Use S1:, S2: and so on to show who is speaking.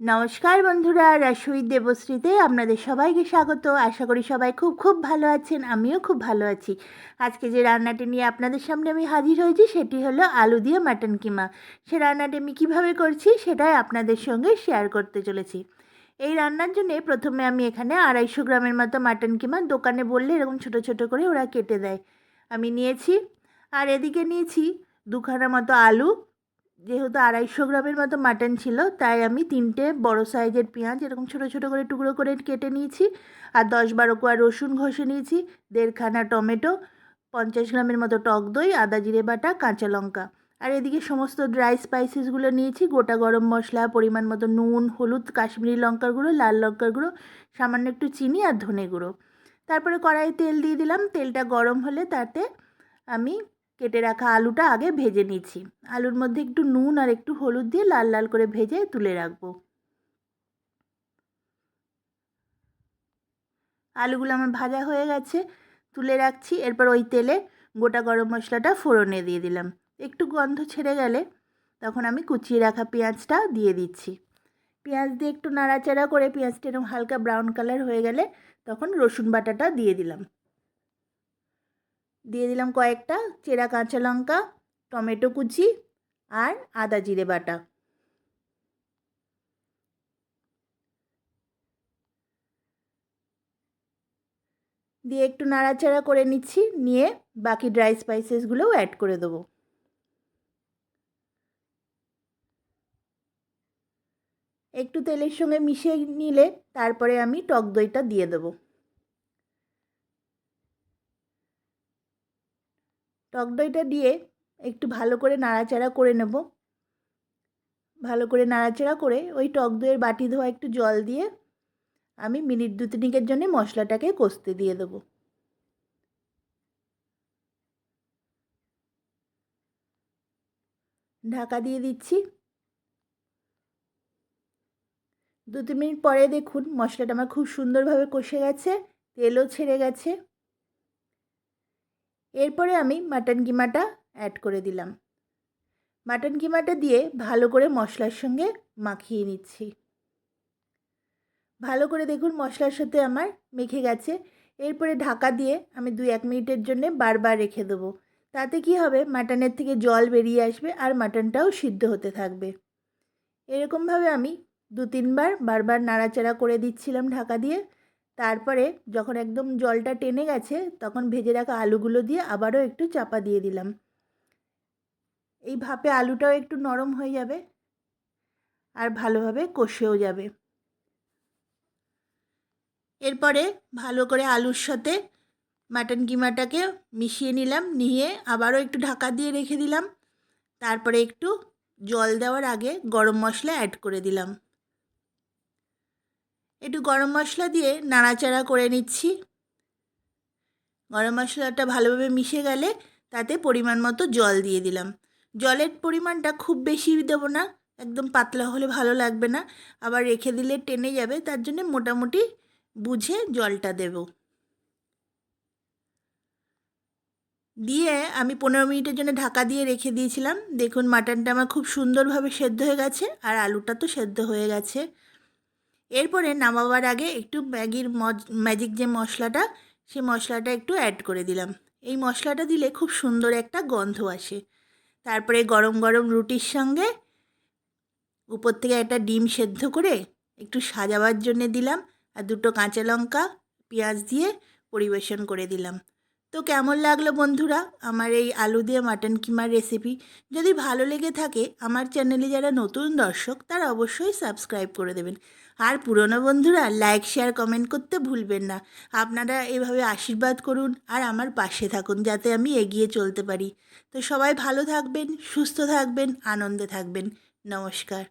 S1: নমস্কার বন্ধুরা রাসুই দেবশ্রীতে আপনাদের সবাইকে স্বাগত। আশা করি সবাই খুব খুব ভালো আছেন, আমিও খুব ভালো আছি। আজকে যে রান্নাটি নিয়ে আপনাদের সামনে আমি হাজির হয়েছি, সেটি হলো আলু দিয়ে মাটন কিমা। সে রান্নাটি আমি কীভাবে করছি, সেটাই আপনাদের সঙ্গে শেয়ার করতে চলেছি। এই রান্নার জন্যে প্রথমে আমি এখানে আড়াইশো গ্রামের মতো মাটন কিমা দোকানে বললে এরকম ছোট ছোট করে ওরা কেটে দেয়। আমি নিয়েছি, আর এদিকে নিয়েছি দুখানা মতো আলু যেহেতু আড়াইশো গ্রামের মতো মাটন ছিল, তাই আমি তিনটে বড় সাইজের পেঁয়াজ এরকম ছোটো ছোটো করে টুকরো করে কেটে নিয়েছি আর দশ বারো কোয়া রসুন ঘষে নিয়েছি, দেড়খানা টমেটো, পঞ্চাশ গ্রামের মতো টক দই, আদা জিরে বাটা, কাঁচা লঙ্কা। আর এদিকে সমস্ত ড্রাই স্পাইসেসগুলো নিয়েছি, গোটা গরম মশলা, পরিমাণ মতো নুন, হলুদ, কাশ্মীরি লঙ্কার গুঁড়ো, লাল লঙ্কার গুঁড়ো, সামান্য একটু চিনি আর ধনে গুঁড়ো। তারপরে কড়াইয়ে তেল দিয়ে দিলাম, তেলটা গরম হলে তাতে আমি কেটে রাখা আলুটা আগে ভেজে নিচ্ছি। আলুর মধ্যে একটু নুন আর একটু হলুদ দিয়ে লাল লাল করে ভেজে তুলে রাখব। আলুগুলো আমার ভাজা হয়ে গেছে, তুলে রাখছি। এরপর ওই তেলে গোটা গরম মশলাটা ফোড়নে দিয়ে দিলাম। একটু গন্ধ ছেড়ে গেলে তখন আমি কুচিয়ে রাখা পেঁয়াজটা দিয়ে দিচ্ছি। পেঁয়াজ দিয়ে একটু নাড়াচাড়া করে পেঁয়াজটা এরকম হালকা ব্রাউন কালার হয়ে গেলে তখন রসুন বাটাটা দিয়ে দিলাম। দিয়ে দিলাম কয়েকটা চেরা কাঁচা লঙ্কা, টমেটো কুচি আর আদা জিরে বাটা। দিয়ে একটু নাড়াচাড়া করে নিচ্ছি, নিয়ে বাকি ড্রাই স্পাইসেসগুলোও অ্যাড করে দেবো। একটু তেলের সঙ্গে মিশিয়ে নিলে তারপরে আমি টক দইটা দিয়ে দেবো। টক দইটা দিয়ে একটু ভালো করে নাড়াচাড়া করে নেব। ভালো করে নাড়াচাড়া করে ওই টক দইয়ের বাটি ধোয়া একটু জল দিয়ে আমি মিনিট দু তিনিকের জন্য মশলাটাকে কষতে দিয়ে দেবো। ঢাকা দিয়ে দিচ্ছি। দু তিন মিনিট পরে দেখুন মশলাটা আমার খুব সুন্দরভাবে কষে গেছে, তেলও ছেড়ে গেছে। এরপরে আমি মাটন কিমাটা অ্যাড করে দিলাম। মাটন কিমাটা দিয়ে ভালো করে মশলার সঙ্গে মাখিয়ে নিচ্ছি। ভালো করে দেখুন মশলার সাথে আমার মেখে গেছে। এরপরে ঢাকা দিয়ে আমি দুই এক মিনিটের জন্য বারবার রেখে দেবো। তাতে কি হবে? মাটনের থেকে জল বেরিয়ে আসবে আর মাটনটাও সিদ্ধ হতে থাকবে। এরকমভাবে আমি দু তিনবার বারবার নাড়াচাড়া করে দিচ্ছিলাম ঢাকা দিয়ে। তারপরে যখন একদম জলটা টেনে গেছে, তখন ভেজে রাখা আলুগুলো দিয়ে আবারও একটু চাপা দিয়ে দিলাম। এই ভাপে আলুটাও একটু নরম হয়ে যাবে আর ভালোভাবে কষেও যাবে। এরপরে ভালো করে আলুর সাথে মাটন কিমাটাকে মিশিয়ে নিলাম, নিয়ে আবারও একটু ঢাকা দিয়ে রেখে দিলাম। তারপরে একটু জল দেওয়ার আগে গরম মশলা অ্যাড করে দিলাম। একটু গরম মশলা দিয়ে নাড়াচাড়া করে নিচ্ছি। গরম মশলাটা ভালোভাবে মিশে গেলে তাতে পরিমাণ মতো জল দিয়ে দিলাম। জলের পরিমাণটা খুব বেশি দেবো না, একদম পাতলা হলে ভালো লাগবে না। আবার রেখে দিলে টেনে যাবে, তার জন্য মোটামুটি বুঝে জলটা দেব। দিয়ে আমি পনেরো মিনিটের জন্য ঢাকা দিয়ে রেখে দিয়েছিলাম। দেখুন, মাটনটা আমার খুব সুন্দরভাবে সেদ্ধ হয়ে গেছে, আর আলুটা তো সেদ্ধ হয়ে গেছে। এরপরে নামাবার আগে একটু ম্যাগির ম্যাজিক যে মশলাটা, সেই মশলাটা একটু অ্যাড করে দিলাম। এই মশলাটা দিলে খুব সুন্দর একটা গন্ধ আসে। তারপরে গরম গরম রুটির সঙ্গে উপর থেকে একটা ডিম সেদ্ধ করে একটু সাজাবার জন্যে দিলাম আর দুটো কাঁচা লঙ্কা, পেঁয়াজ দিয়ে পরিবেশন করে দিলাম। তো কেমন লাগল বন্ধুরা আমার এই আলু দিয়ে মাটন কিমার রেসিপি যদি ভালো লেগে থাকে আমার চ্যানেলে যারা নতুন দর্শক তারা অবশ্যই সাবস্ক্রাইব করে দেবেন। আর পুরনো বন্ধুরা লাইক শেয়ার কমেন্ট করতে ভুলবেন না। আপনারা এভাবে আশীর্বাদ করুন আর আমার পাশে থাকুন যাতে আমি এগিয়ে চলতে পারি। তো সবাই ভালো থাকবেন, সুস্থ থাকবেন, আনন্দে থাকবেন। নমস্কার।